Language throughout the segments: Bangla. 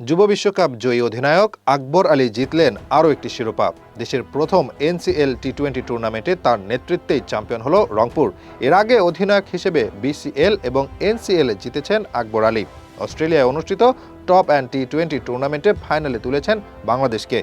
যুব বিশ্বকাপ জয়ী অধিনায়ক আকবর আলী জিতলেন আরও একটি শিরোপা। দেশের প্রথম এনসিএল টি টোয়েন্টি টুর্নামেন্টে তার নেতৃত্বেই চ্যাম্পিয়ন হল রংপুর। এর আগে অধিনায়ক হিসেবে বিসিএল এবং এনসিএল জিতেছেন আকবর আলী। অস্ট্রেলিয়ায় অনুষ্ঠিত টপ অ্যান্ড টি টোয়েন্টি টুর্নামেন্টে ফাইনালে তুলেছেন বাংলাদেশকে।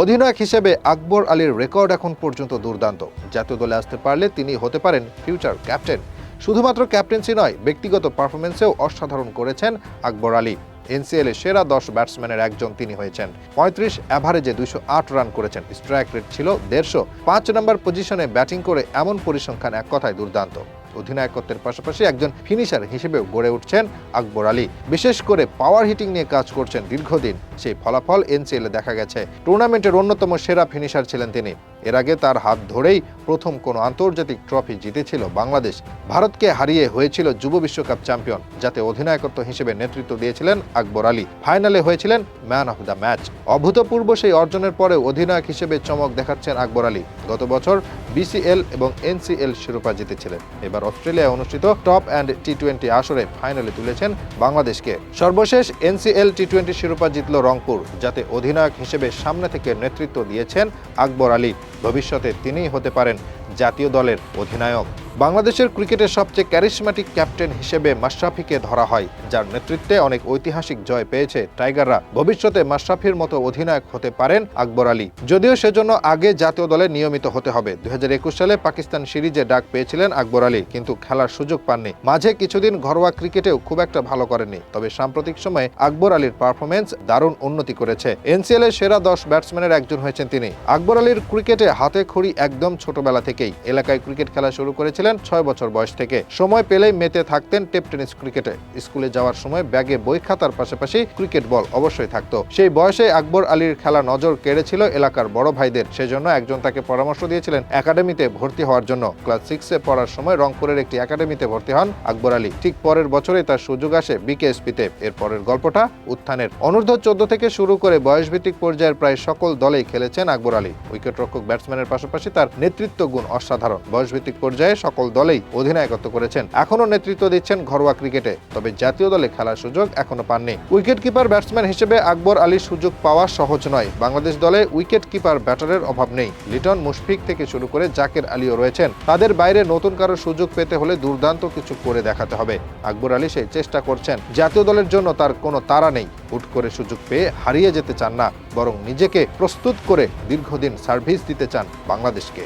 অধিনায়ক হিসেবে আকবর আলীর রেকর্ড এখন পর্যন্ত দুর্দান্ত। জাতীয় দলে আসতে পারলে তিনি হতে পারেন ফিউচার ক্যাপ্টেন। শুধুমাত্র ক্যাপ্টেন্সি নয়, ব্যক্তিগত পারফরমেন্সেও অসাধারণ করেছেন আকবর আলী। এনসিএল সেরা দশ ব্যাটসম্যানের একজন তিনি হয়েছেন। পঁয়ত্রিশ অ্যাভারেজে দুইশো আট রান করেছেন। স্ট্রাইক রেট ছিল দেড়শো। পাঁচ নম্বর পজিশনে ব্যাটিং করে এমন পরিসংখ্যান এক কথায় দুর্দান্ত। অধিনায়কত্বের পাশাপাশি একজন ফিনিশার হিসেবেও গড়ে উঠছেন আকবর আলী। বিশেষ করে পাওয়ার হিটিং নিয়ে কাজ করছেন দীর্ঘদিন। সেই ফলাফল এনসিএলে দেখা গেছে। টুর্নামেন্টের অন্যতম সেরা ফিনিশার ছিলেন তিনি। এর আগে তার হাত ধরেই প্রথম কোনো আন্তর্জাতিক ট্রফি জিতেছিল বাংলাদেশ। ভারতকে হারিয়ে হয়েছিল যুব বিশ্বকাপ চ্যাম্পিয়ন যাতে অধিনায়কত্ব হিসেবে নেতৃত্ব দিয়েছিলেন আকবর আলী। ফাইনালে হয়েছিলেন ম্যান অফ দ্য ম্যাচ অভূতপূর্ব সেই অর্জনের পরে অধিনায়ক হিসেবে চমক দেখাচ্ছেন আকবর আলী। গত বছর বিসিএল এবং এনসিএল শিরোপা জিতেছিলেন। এবার অস্ট্রেলিয়ায় অনুষ্ঠিত টপ অ্যান্ড টি টোয়েন্টি আসরে ফাইনালে তুলেছেন বাংলাদেশকে। সর্বশেষ এনসিএল টি টোয়েন্টি শিরোপা জিতল রংপুর, যাতে অধিনায়ক হিসেবে সামনে থেকে নেতৃত্ব দিয়েছেন আকবর আলী। ভবিষ্যতে তিনিই হতে পারেন জাতীয় দলের অধিনায়ক। বাংলাদেশের ক্রিকেটের সবচেয়ে ক্যারিশম্যাটিক ক্যাপ্টেন হিসেবে মাশরাফিকে ধরা হয়, যার নেতৃত্বে অনেক ঐতিহাসিক জয় পেয়েছে টাইগাররা। ভবিষ্যতে মাশরাফির মতো অধিনায়ক হতে পারেন আকবর আলী। যদিও সেজন্য আগে জাতীয় দলে নিয়মিত হতে হবে। দুই হাজার একুশ সালে পাকিস্তান সিরিজে ডাক পেয়েছিলেন আকবর আলী, কিন্তু খেলার সুযোগ পাননি। মাঝে কিছুদিন ঘরোয়া ক্রিকেটেও খুব একটা ভালো করেননি। তবে সাম্প্রতিক সময়ে আকবর আলীর পারফরমেন্স দারুণ উন্নতি করেছে। এনসিএল এর সেরা দশ ব্যাটসম্যানের একজন হয়েছেন তিনি। আকবর আলীর ক্রিকেটে হাতে খড়ি একদম ছোটবেলা থেকেই। এলাকায় ক্রিকেট খেলা শুরু করেছিলেন ছয় বছর বয়স থেকে। সময় পেলেই মেতে থাকতেন টেপ টেনিস ক্রিকেটে। স্কুলে যাওয়ার সময় ব্যাগে বই খাতার পাশাপাশি ক্রিকেট বল অবশ্যই থাকতো। সেই বয়সে আকবর আলীর খেলা নজর কেড়েছিল এলাকার বড় ভাইদের। সেজন্য একজন তাকে পরামর্শ দিয়েছিলেন একাডেমিতে ভর্তি হওয়ার জন্য। ক্লাস সিক্সে পড়ার সময় রংপুরের একটি একাডেমিতে ভর্তি হন আকবর আলী। ঠিক পরের বছরে তার সুযোগ আসে বিকেএসপিতে। এর পরের গল্পটা উত্থানের। অনূর্ধ্ব চোদ্দ থেকে শুরু করে বয়সভিত্তিক পর্যায়ের প্রায় সকল দলেই খেলেছেন আকবর আলী। উইকেটরক্ষক ব্যাটসম্যানের পাশাপাশি তার নেতৃত্ব গুণ অসাধারণ। বয়সভিত্তিক পর্যায়ে সকল দলেই অধিনায়কত্ব করেছেন। এখনও নেতৃত্ব দিচ্ছেন ঘরোয়া ক্রিকেটে, তবে জাতীয় দলে খেলার সুযোগ এখনও পাননি। উইকেট কিপার ব্যাটসম্যান হিসেবে আকবর আলীর সুযোগ পাওয়া সহজ নয়। বাংলাদেশ দলে উইকেট কিপার ব্যাটারের অভাব নেই। লিটন মুশফিক থেকে শুরু করে জাকের আলীও রয়েছেন। তাদের বাইরে নতুন কারও সুযোগ পেতে হলে দুর্দান্ত কিছু করে দেখাতে হবে। আকবর আলী সেই চেষ্টা করছেন। জাতীয় দলের জন্য তার কোনো তাড়া নেই। হুট করে সুযোগ পেয়ে হারিয়ে যেতে চান না, বরং নিজেকে প্রস্তুত করে দীর্ঘদিন সার্ভিস দিতে চান বাংলাদেশকে।